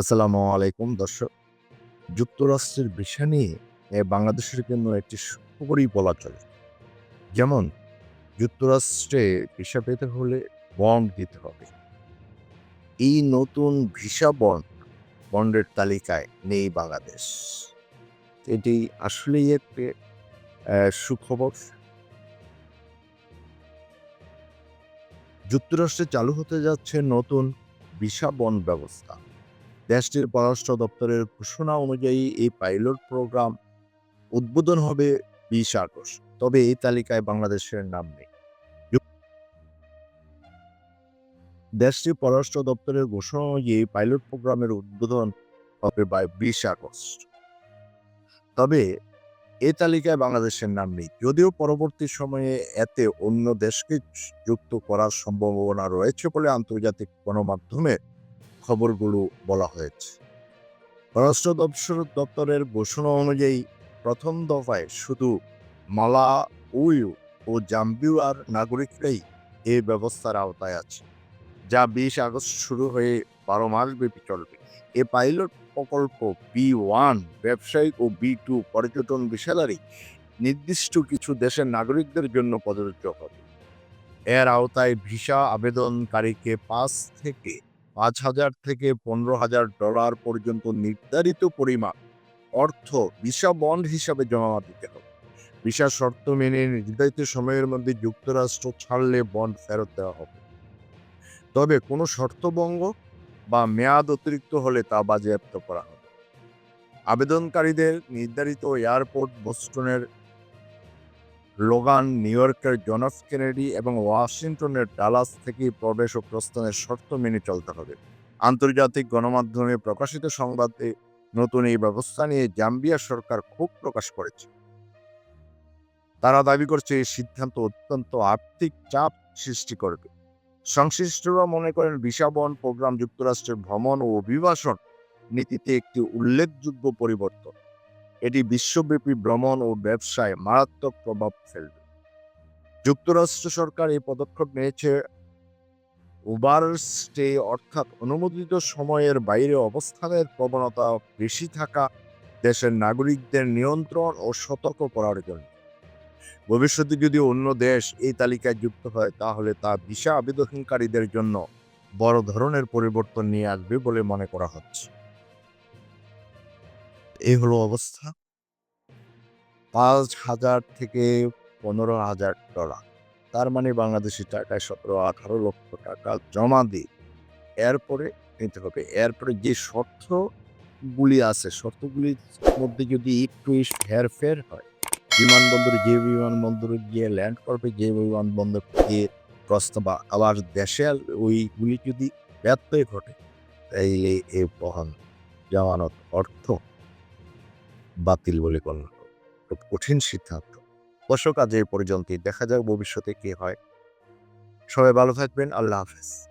আসসালামু আলাইকুম, দর্শক। যুক্তরাষ্ট্রের ভিসা নিয়ে বাংলাদেশের জন্য একটি সুখবরই বলা চলে। যেমন, যুক্তরাষ্ট্রে ভিসা পেতে হলে বন্ড দিতে হবে। এই নতুন ভিসা বন্ড, বন্ডের তালিকায় নেই বাংলাদেশ। এটি আসলেই একটি সুখবর। যুক্তরাষ্ট্রে চালু হতে যাচ্ছে নতুন ভিসা বন্ড ব্যবস্থা। দেশটির পররাষ্ট্র দপ্তরের ঘোষণা অনুযায়ী এই পাইলট প্রোগ্রাম উদ্বোধন হবে বিশ আগস্ট। তবে এই তালিকায় বাংলাদেশের নাম নেই। দেশটির পররাষ্ট্র দপ্তরের ঘোষণা অনুযায়ী পাইলট প্রোগ্রামের উদ্বোধন হবে বাই বিশ আগস্ট। তবে এই তালিকায় বাংলাদেশের নাম নেই। যদিও পরবর্তী সময়ে এতে অন্য দেশকে যুক্ত করার সম্ভাবনা রয়েছে বলে আন্তর্জাতিক গণমাধ্যমে খবরগুলো বলা হয়েছে। পররাষ্ট্র দপ্তর দপ্তরের ঘোষণা অনুযায়ী প্রথম দফায় শুধু মালা উইউ ও জাম্বিয়ার নাগরিকরাই এই ব্যবস্থার আওতায় আছে, যা বিশ আগস্ট শুরু হয়ে বারো মাস ব্যাপী চলবে। এ পাইলট প্রকল্প বি ওয়ান ব্যবসায়িক ও বি টু পর্যটন বিষয়াদারি নির্দিষ্ট কিছু দেশের নাগরিকদের জন্য প্রযোজ্য হবে। এর আওতায় ভিসা আবেদনকারীকে পাঁচ থেকে পাঁচ হাজার থেকে পনেরো হাজার ডলার পর্যন্ত নির্ধারিত পরিমাণ অর্থ ভিসা বন্ড হিসাবে জমা দিতে হবে। ভিসা শর্ত মেনে নির্ধারিত সময়ের মধ্যে যুক্তরাষ্ট্র ছাড়লে বন্ড ফেরত দেওয়া হবে। তবে কোনো শর্তভঙ্গ বা মেয়াদ অতিরিক্ত হলে তা বাজেয়াপ্ত করা হবে। আবেদনকারীদের নির্ধারিত এয়ারপোর্ট, বোস্টনের লোগান, নিউ ইয়র্কের জন এফ কেনেডি এবং ওয়াশিংটনের ডালাস থেকে প্রবেশ ও প্রস্থানের শর্ত মেনে চলতে হবে। আন্তর্জাতিক গণমাধ্যমে প্রকাশিত সংবাদে নতুন এই ব্যবস্থা নিয়ে জাম্বিয়া সরকার ক্ষোভ প্রকাশ করেছে। তারা দাবি করছে এই সিদ্ধান্ত অত্যন্ত আর্থিক চাপ সৃষ্টি করবে। সংশ্লিষ্টরা মনে করেন বন্ড প্রোগ্রাম যুক্তরাষ্ট্রের ভ্রমণ ও অভিবাসন নীতিতে একটি উল্লেখযোগ্য পরিবর্তন। এটি বিশ্বব্যাপী ভ্রমণ ও ব্যবসায় মারাত্মক প্রভাব ফেলবে। যুক্তরাষ্ট্র সরকার এই পদক্ষেপ নিয়েছে ওভার স্টে অর্থাৎ অনুমোদিত সময়ের বাইরে অবস্থানের প্রবণতা বেশি থাকা দেশের নাগরিকদের নিয়ন্ত্রণ ও সতর্ক করার জন্য। ভবিষ্যতে যদি অন্য দেশ এই তালিকায় যুক্ত হয়, তাহলে তা ভিসা আবেদনকারীদের জন্য বড় ধরনের পরিবর্তন নিয়ে আসবে বলে মনে করা হচ্ছে। এই হলো অবস্থা। পাঁচ হাজার থেকে পনেরো হাজার ডলার। তার মানে বাংলাদেশি টাকায় সতেরো আঠারো লক্ষ টাকা জমা দিয়ে এরপরে নিতে হবে। এরপরে যে শর্তগুলি আছে, শর্তগুলির মধ্যে যদি একটু হেরফের হয়, বিমানবন্দরে, যে বিমানবন্দরে গিয়ে ল্যান্ড করবে, যে বিমানবন্দর গিয়ে প্রস্তাব আবার দেশে ওইগুলি যদি ব্যত্যয় ঘটে, তাইলে এই বহন, জামানত অর্থ বাতিল বলে গণ্য। খুব কঠিন সিদ্ধান্ত। দর্শক আজ এই পর্যন্তই দেখা যাক ভবিষ্যতে কি হয়। সবাই ভালো থাকবেন। আল্লাহ হাফেজ।